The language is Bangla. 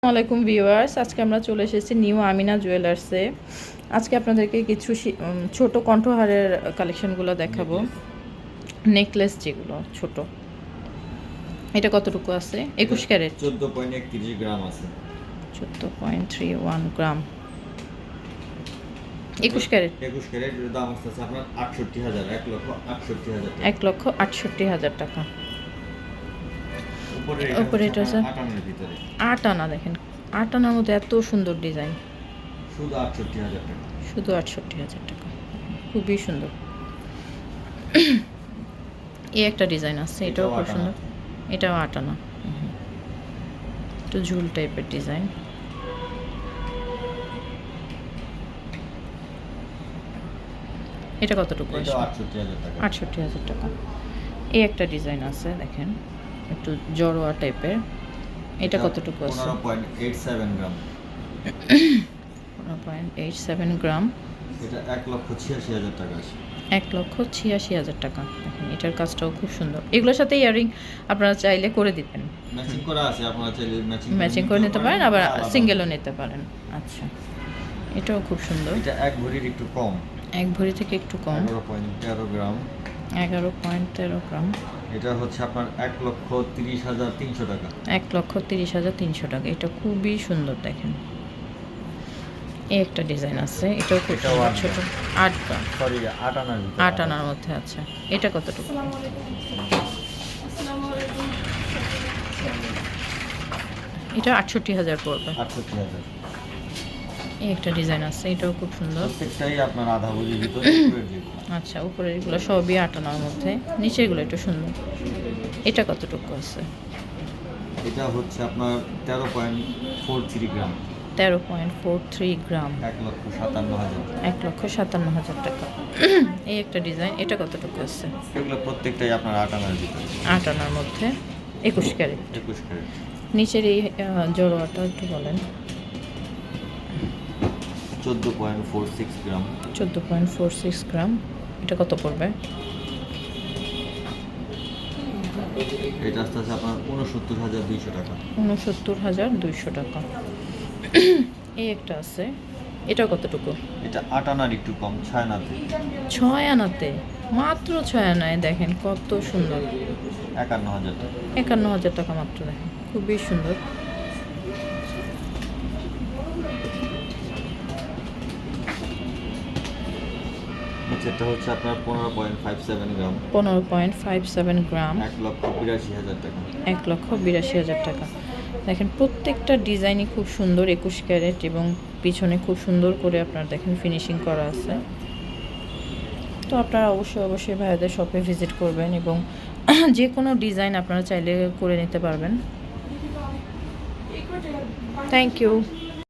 আসসালামাইকুম ভিউয়ার্স আজকে আমরা চলে এসেছি নিউ আমিনা জুয়েলার্সে। আজকে আপনাদেরকে কিছু ছোট কণ্ঠহারের কালেকশনগুলো দেখাবো। নেকলেস যেগুলো ছোট। এটা কতটুকু আছে? একুশ ক্যারেট। চোদ্দ পয়েন্ট একত্রিশ গ্রাম আছে। চোদ্দ পয়েন্ট থ্রি ওয়ান গ্রাম। একুশ ক্যারেট। একুশ ক্যারেট দাম আসতেছে আপনার আটষট্টি হাজার এক লক্ষ আটষট্টি হাজার এক লক্ষ আটষট্টি হাজার টাকা। উপরে এটা ভিতরে। আট আনা দেখেন। আট আনার মধ্যে এত সুন্দর ডিজাইন। শুধু আটষট্টি হাজার টাকা। শুধু আটষট্টি হাজার টাকা। খুবই সুন্দর। এই একটা ডিজাইন আছে এটাও খুব সুন্দর। এটাও আট আনা। একটু ঝুল টাইপের ডিজাইন। এটা কতটুকু আটষট্টি হাজার টাকা। এই একটা ডিজাইন আছে দেখেন। একটু জড়োয়া টাইপের। এটা কতটুকু আছে? পনেরো পয়েন্ট এইট সেভেন গ্রাম। পনেরো পয়েন্ট এইট সেভেন গ্রাম। এটা এক লক্ষ ছিয়াশি হাজার টাকা আছে। এক লক্ষ ছিয়াশি হাজার টাকা। দেখেন এটার কাজটাও খুব সুন্দর। এগুলোর সাথে ইয়ারিং আপনারা চাইলে করে দিতেন ম্যাচিং করা আছে আপনারা চাইলে ম্যাচিং ম্যাচিং করে নিতে পারেন আবার সিঙ্গেলও নিতে পারেন। আচ্ছা। এটাও খুব সুন্দর। এটা এক ভরির একটু কম। এক ভরি থেকে একটু কম। এগারো পয়েন্ট তেরো গ্রাম। এগারো পয়েন্ট তেরো গ্রাম। এটা হচ্ছে আপনার এক লক্ষ তিরিশ হাজার তিনশো টাকা। এক লক্ষ তিরিশ হাজার তিনশো টাকা। এটা খুবই সুন্দর দেখেন। এই একটা ডিজাইন আছে। এটাও খুব সুন্দর আট ছোট। আট গ্রাম সরি আট আনার আট আনার মধ্যে আছে। এটা কতটুকু? এটা আটষট্টি হাজার পড়বে। আটষট্টি হাজার। এই একটা ডিজাইন আছে এটাও খুব সুন্দর। প্রত্যেকটাই আপনার আধা ভরির ভিতরে আচ্ছা উপরের এগুলো সবই আটানার মধ্যে নিচে এগুলো একটু সুন্দর। এটা কতটুকু আছে? এটা হচ্ছে আপনার তেরো পয়েন্ট ফোর থ্রি গ্রাম। তেরো পয়েন্ট ফোর থ্রি গ্রাম। এক লক্ষ সাতান্ন হাজার। এক লক্ষ সাতান্ন হাজার টাকা। এই একটা ডিজাইন এটা কতটুকু আছে? এগুলো প্রত্যেকটাই আপনার আট আনার ভিতরে। আটানার মধ্যে একুশ ক্যারেট। একুশ ক্যারেট। নিচের এই জড়োয়াটা একটু বলেন। চোদ্দ পয়েন্ট ফোর সিক্স গ্রাম। চোদ্দ পয়েন্ট ফোর সিক্স গ্রাম। এটা কত পড়বে? এটা আসতে আছে আপনার উনসত্তর হাজার দুইশো টাকা। উনসত্তর হাজার দুইশো টাকা। এই একটা আছে। এটা কতটুকু? এটা আট আনার একটু কম ছায়নাতে। ছয় আনাতে মাত্র ছয় আনায় দেখেন কত সুন্দর। একান্ন হাজার টাকা। একান্ন হাজার টাকা মাত্র দেখেন। খুবই সুন্দর। নিচেরটা হচ্ছে আপনার পনেরো পয়েন্ট ফাইভ সেভেন গ্রাম। পনেরো পয়েন্ট ফাইভ সেভেন গ্রাম। এক লক্ষ বিরাশি হাজার টাকা। এক লক্ষ বিরাশি হাজার টাকা। দেখেন প্রত্যেকটা ডিজাইনই খুব সুন্দর একুশ ক্যারেট এবং পিছনে খুব সুন্দর করে আপনার দেখেন ফিনিশিং করা আছে। তো আপনারা অবশ্যই অবশ্যই ভাইয়াদের শপে ভিজিট করবেন এবং যে কোনো ডিজাইন আপনারা চাইলে করে নিতে পারবেন। Thank you